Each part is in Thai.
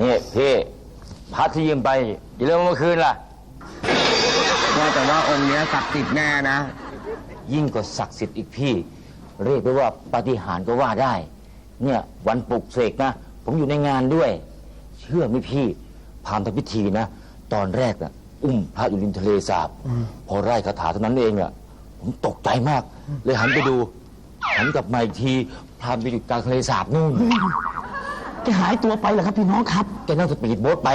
นี่พี่พัดที่ยืมไปอย่าลืมเอามาคืนล่ะ ว่าแต่ว่าองค์เนี้ยศักดิ์สิทธิ์แน่นะ ยิ่งกว่าศักดิ์สิทธิ์อีกพี่ เรียกได้ว่าปาฏิหาริย์ก็ว่าได้ เนี่ยวันปลุกเสกนะ ผมอยู่ในงานด้วย เชื่อไหมพี่พามทำพิธีนะ ตอนแรกนะอุ้มพระอยู่ริมทะเลสาบ พอไล่คาถาเท่านั้นเองอะผมตกใจมาก เลยหันไปดูหันกลับมาอีกทีพรามไปอยู่กลางทะเลสาบนู่น แกหายตัวไปเหรอครับพี่น้องครับแกนั่งสปีดโบ๊ทไป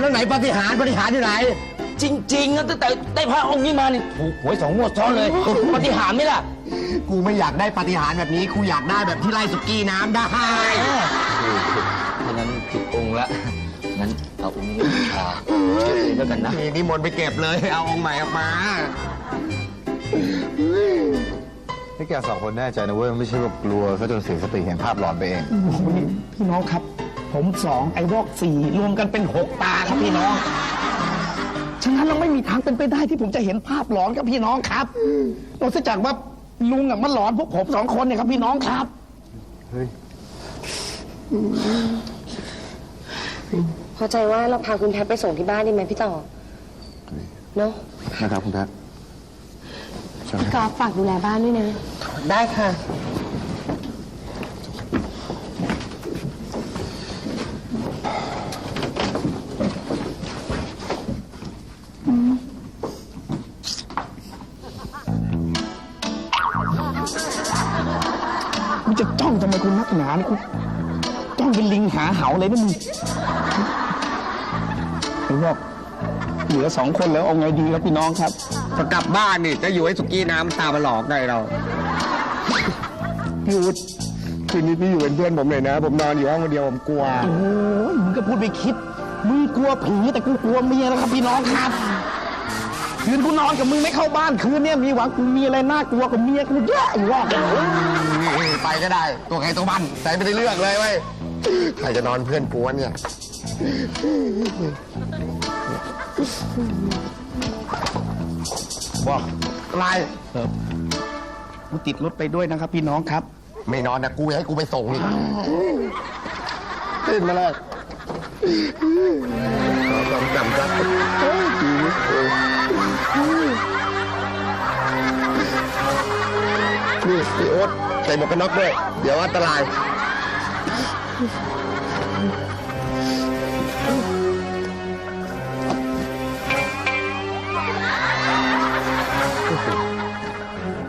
แล้วไหนปฏิหารย์ปฏิหารย์อยู่ไหน จริงๆนะตั้งแต่ได้พระองค์นี้มานี่ถูกหวยสองงวดซ้อนเลยปาฏิหาริย์ไหมล่ะ กูไม่อยากได้ปฏิหารย์แบบนี้กูอยากได้แบบที่ไล่สุกี้น้ำได้เพราะนั้นผิดองค์ละงั้นเอาองค์นี้บูชาแล้วกันนะนี่นิมนต์ไปเก็บเลยเอาองค์ใหม่ออกมา แกสองคนแน่ใจนะเว้ยไม่ใช่แบบกลัวเขาจนเสียสติเห็นภาพหลอนไปเองโอ้โหนี่พี่น้องครับ ผมสองไอ้วอกสี่รวมกันเป็นหกตาครับพี่น้อง ฉะนั้นเราไม่มีทางเป็นไปได้ที่ผมจะเห็นภาพหลอนกับพี่น้องครับนอกจากว่าลุงอะมันหลอนพวกผมสองคนเนี่ยครับพี่น้องครับพอใจว่าเราพาคุณแพทย์ไปส่งที่บ้านดีไหมพี่ต่อเนอะนะครับคุณแพทย์ใช่ไหมพี่กอล์ฟฝากดูแลบ้านด้วยนะ ได้ค่ะมึงจะจ้องทำไมคุณนักหนาเนี่ยคุณจ้องเป็นลิงหาเหาเลยนะมึงไอ้วอกเหลือสองคนแล้วเอาไงดีครับพี่น้องครับ พอกลับบ้านนี่จะอยู่ให้สุกี้น้ำตามมาหลอกได้เรา พี่อุดคืนนี้พี่อยู่เป็นเพื่อนผมเลยนะ ผมนอนอยู่ห้องคนเดียวผมกลัว โอ้ยมึงก็พูดไปคิด มึงกลัวผีแต่กูกลัวเมียนะครับพี่น้องครับ คืนกูนอนกับมึงไม่เข้าบ้านคืนเนี้ยมีหวังกูมีอะไรน่ากลัวกับเมียกูเยอะไอ้วอกไปก็ได้ ตัวใครตัวมันใส่ไม่ได้เลือกเลยเว้ยใครจะนอนเพื่อนกูวะเนี่ยบอกอะไรกูติดรถไปด้วยนะครับพี่น้องครับ ไม่นอนนะกูให้กูไปส่งนี่ตื่นมาเลยจำจำจำนี่พี่โอ๊ตใส่หมวกกันน็อกด้วย เดี๋ยวอันตราย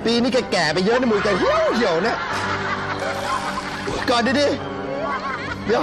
ปีนี้แกแก่ไปเยอะนะมือแกเหี่ยวเหี่ยวเนี่ย ก่อนดิดิเดี๋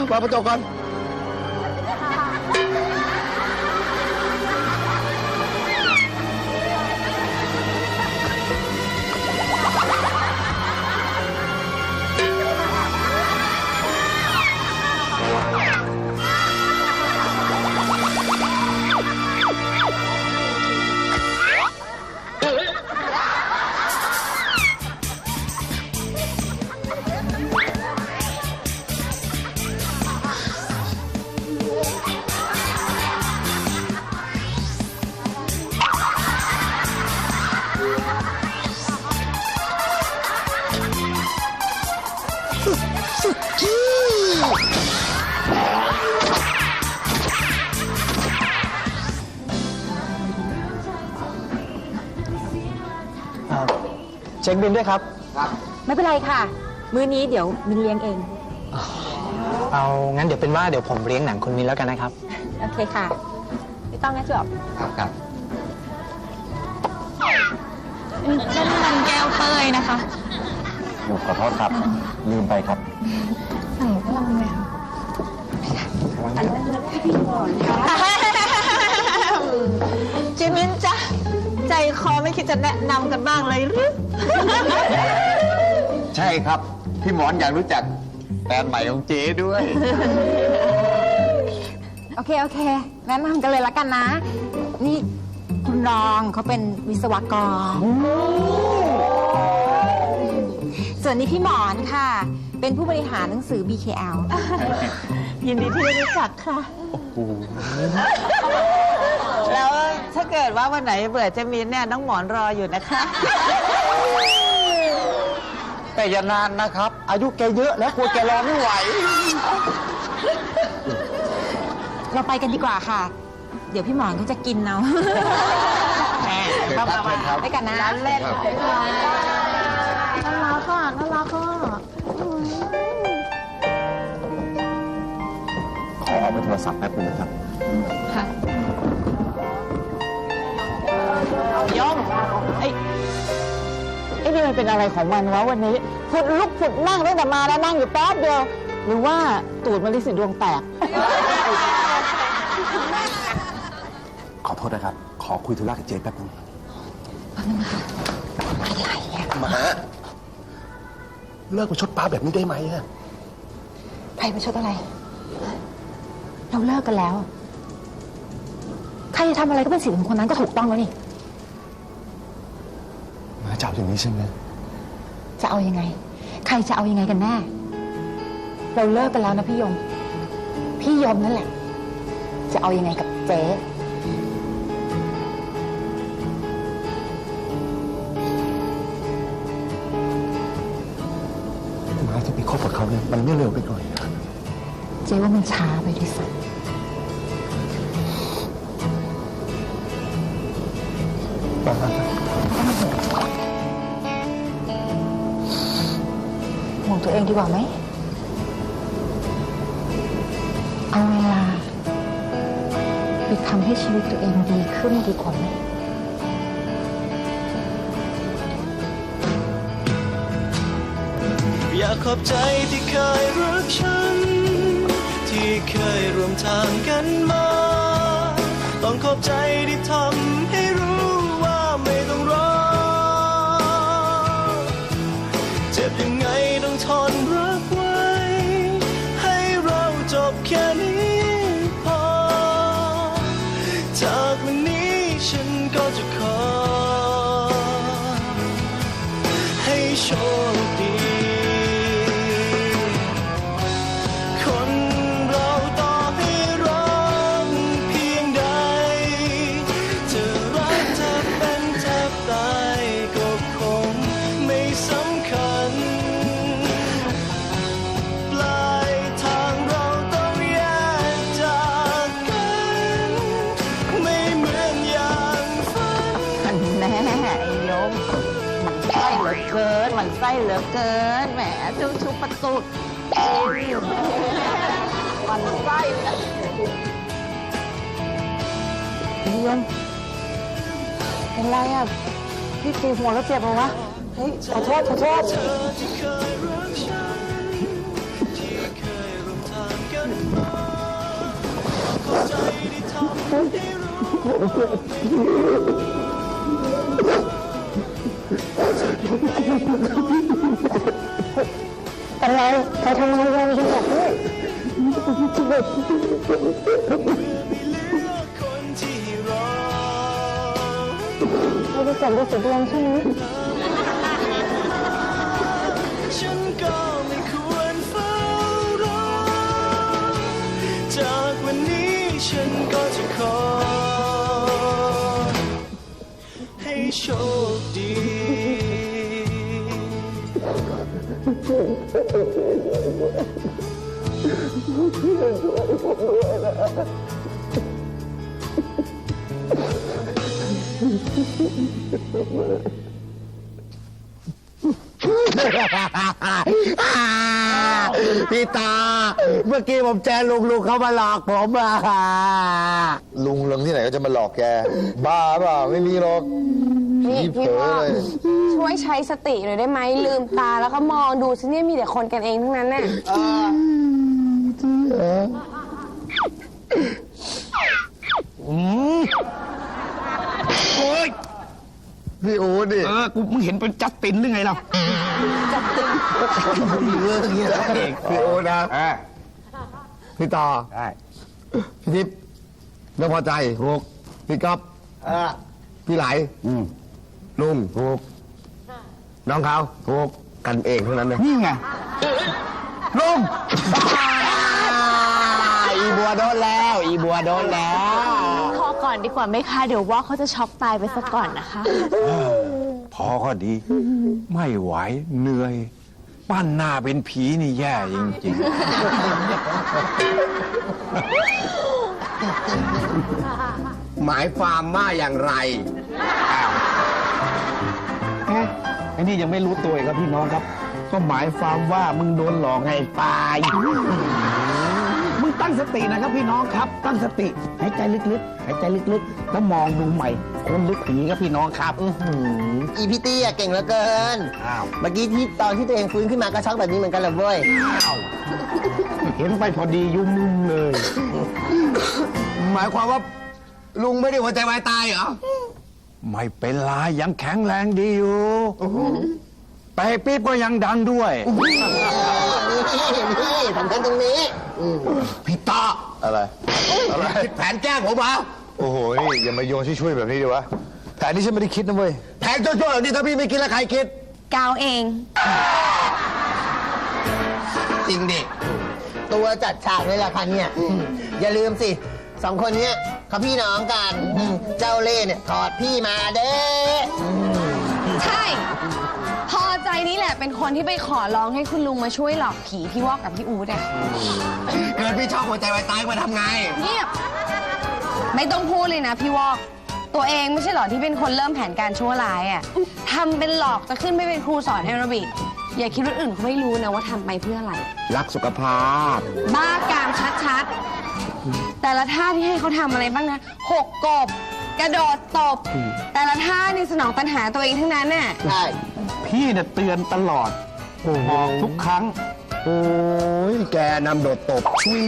เช็คบินด้วยครับ ไม่เป็นไรค่ะ มื้อนี้เดี๋ยวมินเลี้ยงเอง เอางั้นเดี๋ยวเป็นว่าเดี๋ยวผมเลี้ยงหนังคุณมินแล้วกันนะครับ โอเคค่ะ ไม่ต้องนะจบครับครับนั่นมันแก้วเป้ยนะคะขอโทษครับ ลืมไปครับเจมินจ้ะใจคอไม่คิดจะแนะนำกันบ้างเลยหรือ ใช่ครับ พี่หมอนอยากรู้จักแฟนใหม่ของเจ๊ด้วย โอเค โอเคแนะนำกันเลยละกันนะ นี่คุณรองเขาเป็นวิศวกร ส่วนนี้พี่หมอนค่ะ เป็นผู้บริหารหนังสือ BKL ยินดีที่ได้รู้จักค่ะ แล้วถ้าเกิดว่าวันไหนเบื่อเจมินเนี่ยน้องหมอนรออยู่นะคะ แต่อย่านานนะครับ อายุแกเยอะแล้วกลัวแกรอไม่ไหว เราไปกันดีกว่าค่ะ เดี๋ยวพี่หมอนเขาจะกินเอาครับมามาครับไปกันนะเล่นน่ารักค่ะน่ารักค่ะขอเอาไปโทรศัพท์แป๊บนึงนะครับ ค่ะยอมไอ้ไอ้นี่มันเป็นอะไรของมันวะวันนี้ผุดลุกผุดนั่งตั้งแต่มาแล้วนั่งอยู่แป๊บเดียว หรือว่าตูดมันลิสิดวงแตก ขอโทษนะครับ ขอคุยธุระกับเจ๊แป๊บนึงหมาเลิกมาชดป้าแบบนี้ได้ไหมอะใครมาชดอะไร เราเลิกกันแล้ว ใครจะทำอะไรก็เป็นสิทธิ์ของคนนั้นก็ถูกต้องแล้วนี่มา จับอย่างนี้ใช่ไหมจะเอายังไง ใครจะเอายังไงกันแน่ เราเลิกกันแล้วนะพี่ยม พี่ยมนั่นแหละ จะเอายังไงกับเจ๊มาจะไปคบกับเขาเนี่ยมันไม่เร็วไปหน่อยนะเจ๊ว่ามันช้าไปที่สุดห่วง ตัวเองดีกว่าไหม เอาเวลาไปทำให้ชีวิตตัวเองดีขึ้นดีกว่าไหมอยากขอบใจที่เคยรักฉัน ที่เคยร่วมทางกันมา ต้องขอบใจที่ทำ ชุบประตูมันไส้นะไอ้ยมเป็นไรอะ พี่ตีหัวแล้วเจ็บเหรอวะ เฮ้ย ขอโทษ ขอโทษเธอที่เคย อบใจที่ทำให้รู้เป็นไรใครทำอะไรเราฉันบอกด้วยคนที่รอเราจะจับได้สุดดวงใช่ไหมฉันก็ไม่ควรเฝ้ารอจากวันนี้ฉันก็จะขอให้โชคดี พี่ตา เมื่อกี้ผมเจอลุงลุงเขามาหลอกผมอะลุงเลิงที่ไหนก็จะมาหลอกแก บ้าเปล่าไม่มีหรอก นี่ผีเผลพี่อว่าเลย ช่วยใช้สติหน่อยได้ไหมลืมตาแล้วก็มองดูสิเนี่ยมีแต่คนกันเองทั้งนั้นน่ะโอ้ยพี่อู๊ดดิเออกูมึงเห็นเป็นจัสตินหรือไงเราเรื่องอย่างนี้นะพี่อู๊ดนะพี่ต่อได้ พี่ทิพย์ไม่พอใจถูกพี่ก๊อฟพี่ไหล ลุงถูกน้องเขาถูกกันเองเท่านั้นเลยนี่ไงลุงอีบัวโดนแล้ว อีบัวโดนแล้วพอก่อนดีกว่าไหมคะ เดี๋ยวว่าเขาจะช็อกตายไปซะก่อนนะคะ พอก็ดี ไม่ไหวเหนื่อย ปั้นหน้าเป็นผีนี่แย่จริงหมายความว่าอย่างไรเอ๊ะ ไอ้นี่ยังไม่รู้ตัวอีกครับพี่น้องครับ ก็หมายความว่ามึงโดนหลอกไงตาย มึงตั้งสตินะครับพี่น้องครับ ตั้งสติหายใจลึกๆหายใจลึกๆ แล้วมองดูใหม่คนหรือผีครับพี่น้องครับอีพี่ตี้อะเก่งเหลือเกิน อ้าว เมื่อกี้ที่ตอนที่ตัวเองฟื้นขึ้นมาก็ช็อกแบบนี้เหมือนกันเลยเว้ย เห็นไปพอดียุ่มมุมเลย หมายความว่าลุงไม่ได้หัวใจวายตายเหรอๆ ไม่เป็นไรยังแข็งแรงดีอยู่ไปปี๊บก็ยังดังด้วย นี่นี่สำคัญตรงนี้พี่ต่ออะไร อะไร คิดแผนแกล้งผมเหรอโอ้โหนี่อย่ามาโยนช่วยๆแบบนี้ดีวะแต่อันนี้ฉันไม่ได้คิดนะเว้ย แผนชั่วๆเหล่านี้ถ้าพี่ไม่คิดแล้วใครคิด กาวเอง จริงดิตัวจัดฉากเลยล่ะค่ะเนี่ย อย่าลืมสิ สองคนเนี้ยเขาพี่น้องกันอืมเจ้าเล่ห์เนี่ยถอดพี่มาเด้ใช่ พอใจนี่แหละเป็นคนที่ไปขอร้องให้คุณลุงมาช่วยหลอกผีพี่วอกกับพี่อู๊ดอะเกิดพี่ชอบหัวใจวายตายมาทำไง เงียบ ไม่ต้องพูดเลยนะพี่วอก ตัวเองไม่ใช่เหรอที่เป็นคนเริ่มแผนการชั่วร้ายอะทำเป็นหลอกจะขึ้นไปเป็นครูสอนแอโรบิกอย่าคิดว่าอื่นเขาไม่รู้นะว่าทำไปเพื่ออะไร รักสุขภาพ บ้ากามชัดๆ แต่ละท่าที่ให้เขาทำอะไรบ้างนะหกกบ กระโดดตบ แต่ละท่านี่สนองตัณหาตัวเองทั้งนั้นน่ะใช่พี่เนี่ยเตือนตลอดบอกทุกครั้ง โอ้ยแกนำโดดตบชุย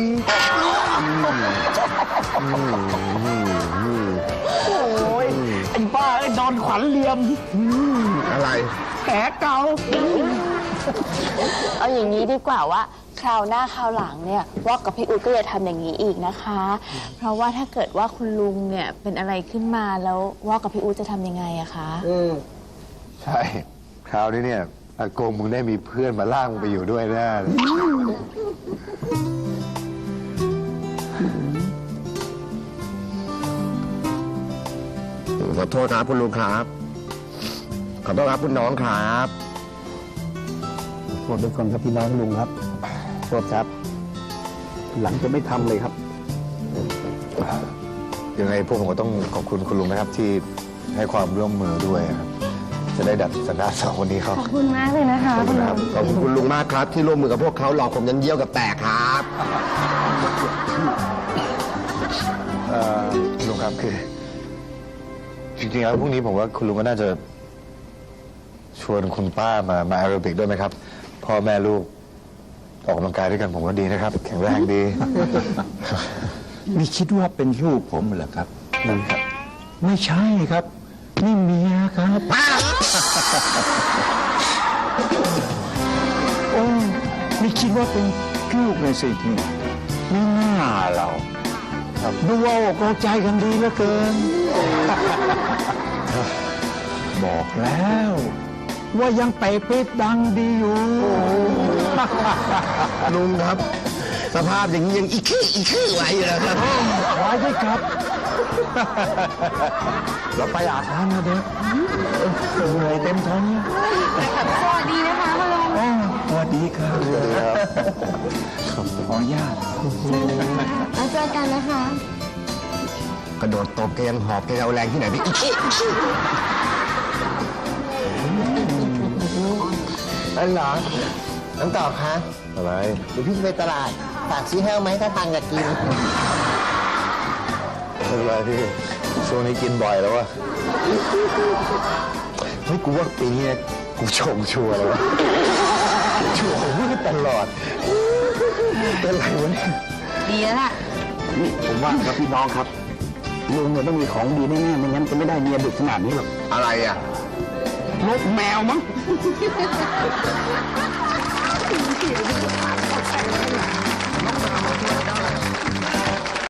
โอ้ยไอ้บ้าไอ้โดนขวัญเหลี่ยม อะไร แผลเก่า เอาอย่างนี้ดีกว่าว่า คราวหน้าคราวหลังเนี่ยวอกกับพี่อุ๊ดก็อย่าทำอย่างนี้อีกนะคะ เพราะว่าถ้าเกิดว่าคุณลุงเนี่ยเป็นอะไรขึ้นมาแล้ววอกกับพี่อุ๊ดจะทำยังไงอะคะอืมใช่ คราวนี้เนี่ยอากงมึงได้มีเพื่อนมาล่างมึงไปอยู่ด้วยแน่เลยขอโทษครับคุณลุงครับ ขอโทษครับคุณน้องครับโทษด้วยคนครับพี่น้องลุงครับ โทษครับ หลังจะไม่ทำเลยครับ ยังไงพวกผมก็ต้องขอบคุณคุณลุงนะครับที่ให้ความร่วมมือด้วยครับจะได้ดัดสันดานสองคนนี้เขาขอบคุณมากเลยนะคะขอบคุณนะครับขอบคุณคุณลุงมากครับ ที่ร่วมมือกับพวกเขาหลอกผมยันเยี่ยวกับแตกครับเอ่อคุณลุงครับคือ จริงๆแล้วพรุ่งนี้ผมว่าคุณลุงก็น่าจะ ชวนคุณป้ามามาแอโรบิกด้วยไหมครับพ่อแม่ลูก ออกกำลังกายด้วยกันผมว่าดีนะครับ แข็งแรงดี นี่คิดว่าเป็นลูกผมเหรอครับไม่ใช่ครับ นี่เมียครับ โอ้นี่คิดว่าเป็นลูกในสิที่ไม่น่าเราครับดูว่าอกเอาใจกันดีเหลือเกิน บอกแล้ว ว่ายังเตะปิดดังดีอยู่ ลุงครับ สภาพอย่างนี้ยังอีกขี้อีกขี้ไหวอยู่นะครับไว้ด้วยครับ เราไปอาบน้ำนะเด็กเหนื่อยเต็มท้องเนี่ยสวัสดีนะคะคุณลุงอ๋อสวัสดีครับขออนุญาตแล้วเจอกันนะคะ กระโดดตบแกยังหอบแกจะเอาแรงที่ไหนไปอีกขี้ นั่นเหรอ น้องต่อคะอะไรเดี๋ยวพี่จะไปตลาด ฝากซื้อแห้วไหมถ้าทางอยากกิน ไม่เป็นไรพี่ช่วงนี้กินบ่อยแล้ววะเฮ้ยกูว่าปีนี้กูชงชัวร์เลยวะชงไม่ตลอดเป็นไรวะเนี่ยดีแล้วล่ะ นี่ผมว่าครับพี่น้องครับลุงเนี่ยต้องมีของดีแน่ๆไม่งั้นจะไม่ได้เมียดึกขนาดนี้หรอกอะไรอะรถแมวมั้ง 哈哈哈哈哈哈哈哈哈哈